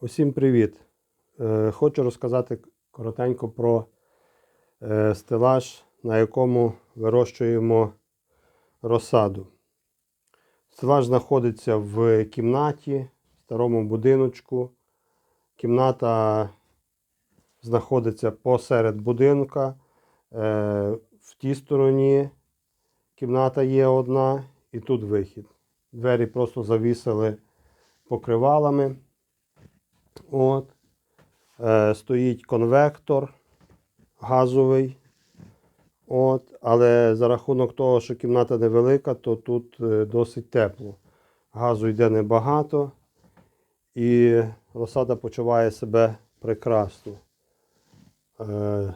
Усім привіт! Е, Хочу розказати коротенько про е, стелаж, на якому вирощуємо розсаду. Стелаж знаходиться в кімнаті, в старому будиночку. Кімната знаходиться посеред будинка. Е, В тій стороні кімната є одна і тут вихід. Двері просто завісили покривалами. От. Е, стоїть конвектор газовий. От. Але за рахунок того, що кімната невелика, то тут е, досить тепло. Газу йде небагато. І розсада почуває себе прекрасно. Е,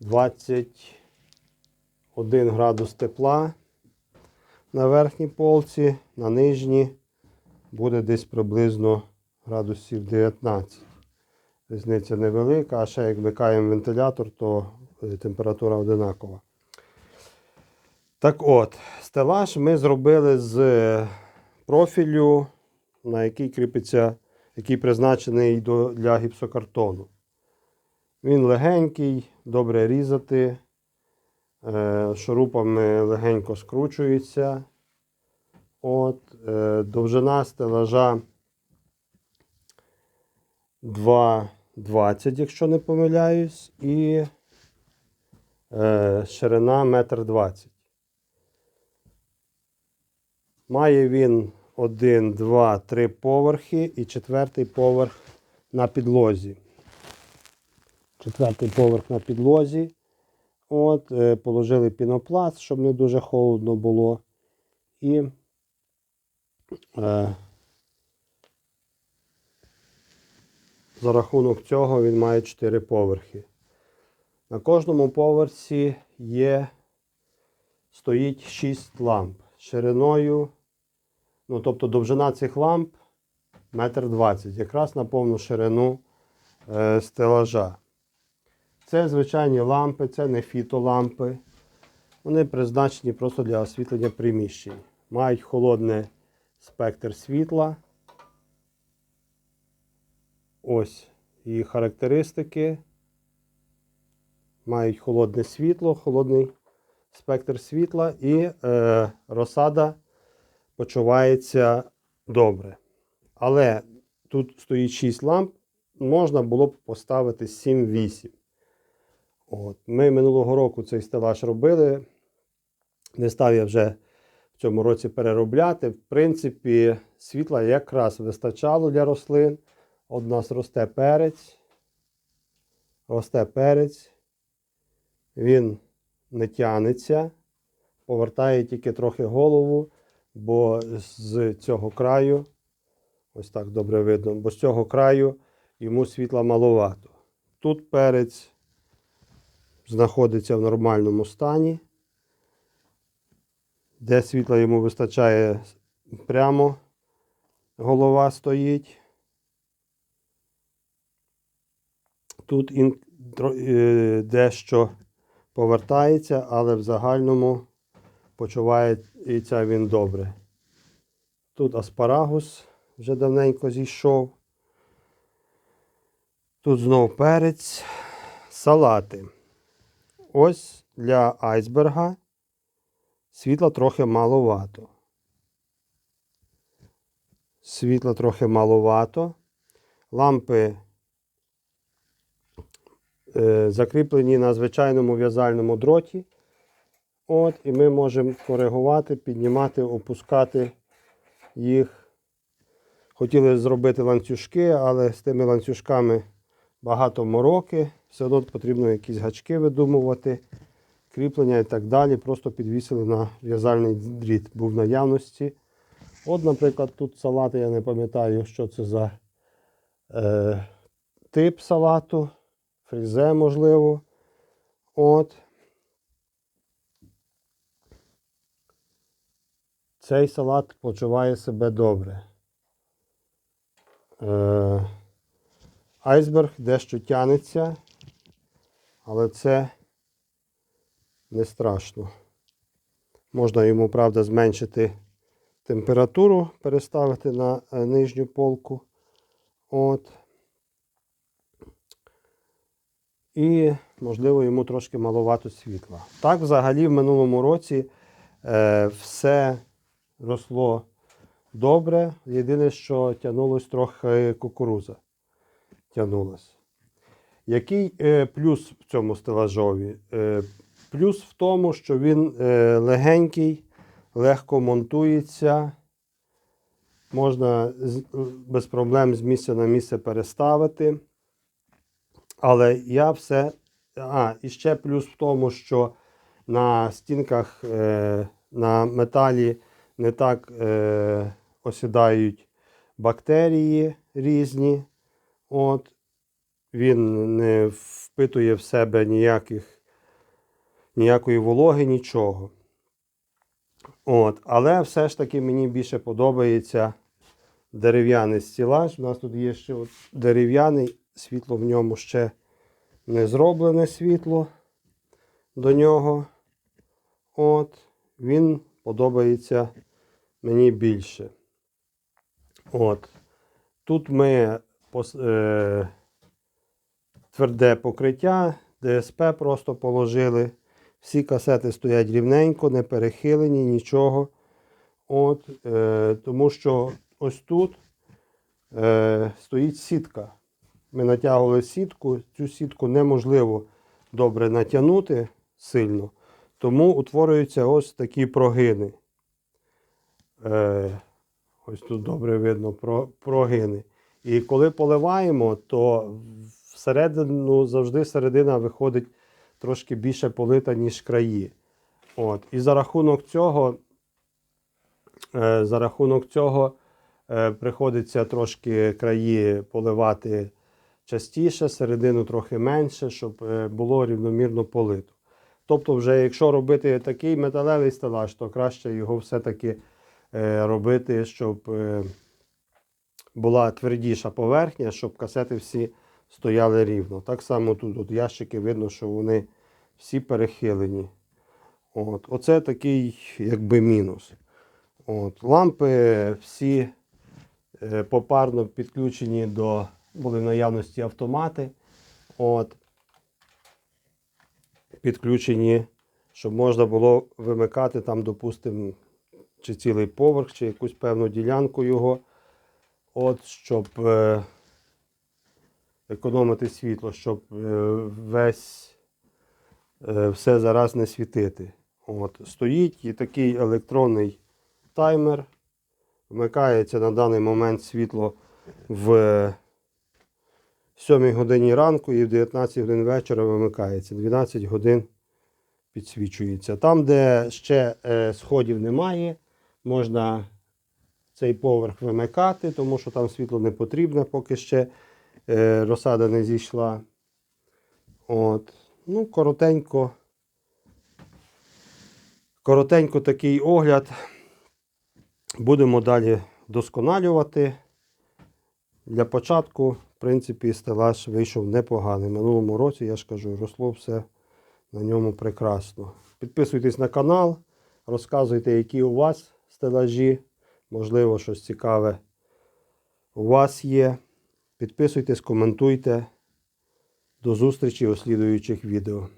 21 градус тепла на верхній полці, на нижній буде десь приблизно градусів 19. Різниця невелика, а ще як вмикаємо вентилятор, то е, температура одинакова. Так от, стелаж ми зробили з е, профілю, на який кріпиться, який призначений для гіпсокартону. Він легенький, добре різати, е, шурупами легенько скручується. От, довжина стелажа 2,20, якщо не помиляюсь, і е, ширина 1,20 м. Має він 1, 2, 3 поверхи і четвертий поверх на підлозі. Четвертий поверх на підлозі. От, е, положили пінопласт, щоб не дуже холодно було. І е, за рахунок цього він має 4 поверхи. На кожному поверсі є, стоїть 6 ламп шириною, ну тобто довжина цих ламп 1,20 м, якраз на повну ширину е, стелажа. Це звичайні лампи, це не фітолампи. Вони призначені просто для освітлення приміщень. Мають холодний спектр світла. Ось її характеристики. Мають холодне світло, холодний спектр світла і е, розсада почувається добре. Але тут стоїть 6 ламп, можна було б поставити 7-8. От. Ми минулого року цей стелаж робили. Не став я вже в цьому році переробляти. В принципі, світла якраз вистачало для рослин. От нас росте перець. Росте перець. Він не тянеться. Повертає тільки трохи голову, бо з цього краю, ось так добре видно, бо з цього краю йому світла маловато. Тут перець знаходиться в нормальному стані, де світла йому вистачає прямо, голова стоїть. Тут е, дещо повертається, але в загальному почувається він добре. Тут аспарагус вже давненько зійшов. Тут знов перець, салати. Ось для айсберга світла трохи маловато. Світла трохи маловато. Лампи закріплені на звичайному в'язальному дроті. От, і ми можемо коригувати, піднімати, опускати їх. Хотіли зробити ланцюжки, але з тими ланцюжками багато мороки. Все одно потрібно якісь гачки видумувати, кріплення і так далі. Просто підвісили на в'язальний дріт, був в наявності. От, наприклад, тут салати, я не пам'ятаю, що це за е, тип салату, фрізе, можливо. От. Цей салат почуває себе добре. Е, айсберг дещо тянеться, але це не страшно. Можна йому, правда, зменшити температуру, переставити на е, нижню полку. От. І, можливо, йому трошки маловато світла. Так, взагалі, в минулому році е, все росло добре. Єдине, що тягнулось трохи кукуруза. Тягнулась. Який е, плюс в цьому стелажові? Е, плюс в тому, що він е, легенький, легко монтується. Можна без проблем з місця на місце переставити. Але я все. А, і ще плюс в тому, що на стінках е, на металі не так е, осідають бактерії різні. От. Він не впитує в себе ніяких, ніякої вологи, нічого. От. Але все ж таки мені більше подобається дерев'яний стілаж. У нас тут є ще от дерев'яний, світло в ньому ще не зроблене світло до нього. От. Він подобається мені більше. От. Тут ми е, тверде покриття, ДСП просто положили. Всі касети стоять рівненько, не перехилені, нічого. От, е, тому що ось тут е, стоїть сітка. Ми натягували сітку. Цю сітку неможливо добре натягнути сильно, тому утворюються ось такі прогини. Е, ось тут добре видно про, прогини. І коли поливаємо, то всередину завжди середина виходить трошки більше полита, ніж краї. От. І за рахунок цього, е, за рахунок цього е, приходиться трошки краї поливати частіше, середину трохи менше, щоб е, було рівномірно полито. Тобто, вже якщо робити такий металевий стелаж, то краще його все-таки е, робити, щоб е, була твердіша поверхня, щоб касети всі стояли рівно. Так само тут от ящики видно, що вони всі перехилені. От. Оце такий якби мінус. От. Лампи всі попарно підключені до були в наявності автомати. От. Підключені, щоб можна було вимикати там, допустимо, чи цілий поверх, чи якусь певну ділянку його. От, щоб е, економити світло, щоб е, весь е, все зараз не світити. От, стоїть і такий електронний таймер. Вмикається на даний момент світло в 7 годині ранку і в 19 годин вечора вимикається. 12 годин підсвічується. Там, де ще е, сходів немає, можна цей поверх вимикати, тому що там світло не потрібне, поки ще е, розсада не зійшла. От. Ну, коротенько. Коротенько такий огляд. Будемо далі вдосконалювати. Для початку, в принципі, стелаж вийшов непоганий. Минулому році, я ж кажу, росло все на ньому прекрасно. Підписуйтесь на канал, розказуйте, які у вас стелажі. Можливо, щось цікаве у вас є. Підписуйтесь, коментуйте. До зустрічі у слідуючих відео.